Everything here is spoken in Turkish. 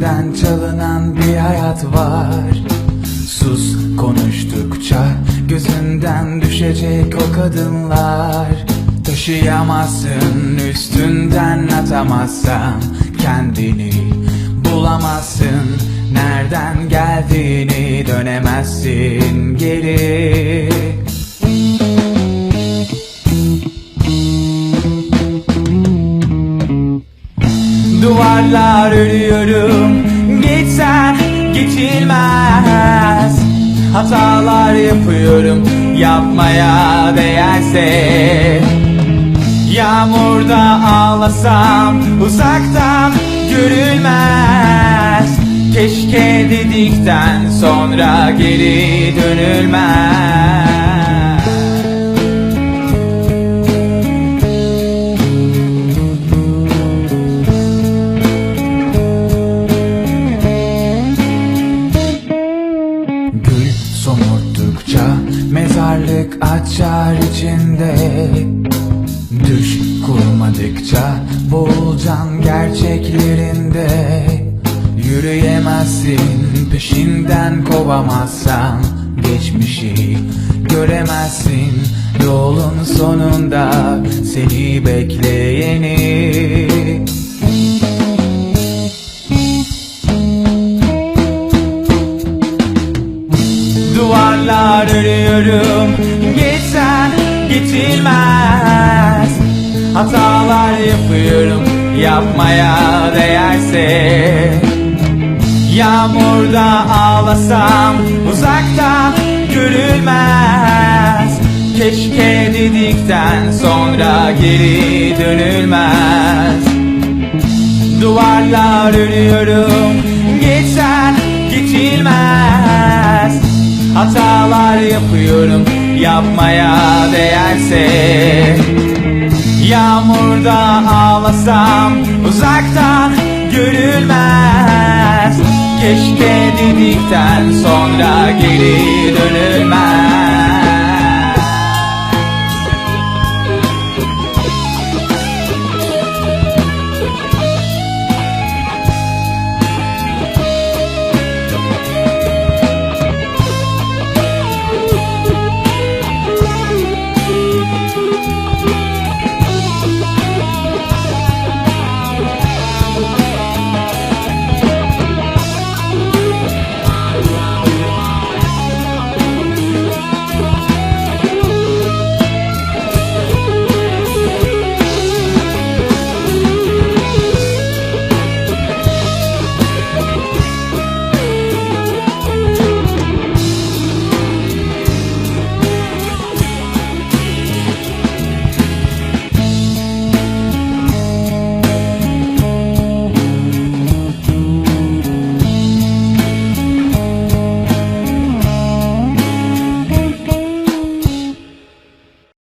Senden çalınan bir hayat var. Sus konuştukça gözünden düşecek o kadınlar. Taşıyamazsın üstünden atamazsan kendini bulamazsın. Nereden geldiğini dönemezsin geri Duvarlar örüyorum Geçsen geçilmez. Hatalar yapıyorum. Yapmaya değerse. Yağmurda ağlasam Uzaktan görülmez. Keşke dedikten sonra geri dönülmez açar içinde Düş kurmadıkça boğulacaksın gerçeklerinde. Yürüyemezsin peşinden kovamazsan Geçmişi göremezsin. Yolun sonunda seni bekleyeni. Duvarlar örüyorum geçilmez Hatalar yapıyorum Yapmaya değerse. Yağmurda ağlasam Uzaktan görülmez. Keşke dedikten sonra geri dönülmez. Duvarlar örüyorum Geçsen geçilmez. Hatalar yapıyorum Yapmaya değerse Yağmurda ağlasam Uzaktan görülmez. Keşke dedikten sonra geri dönülmez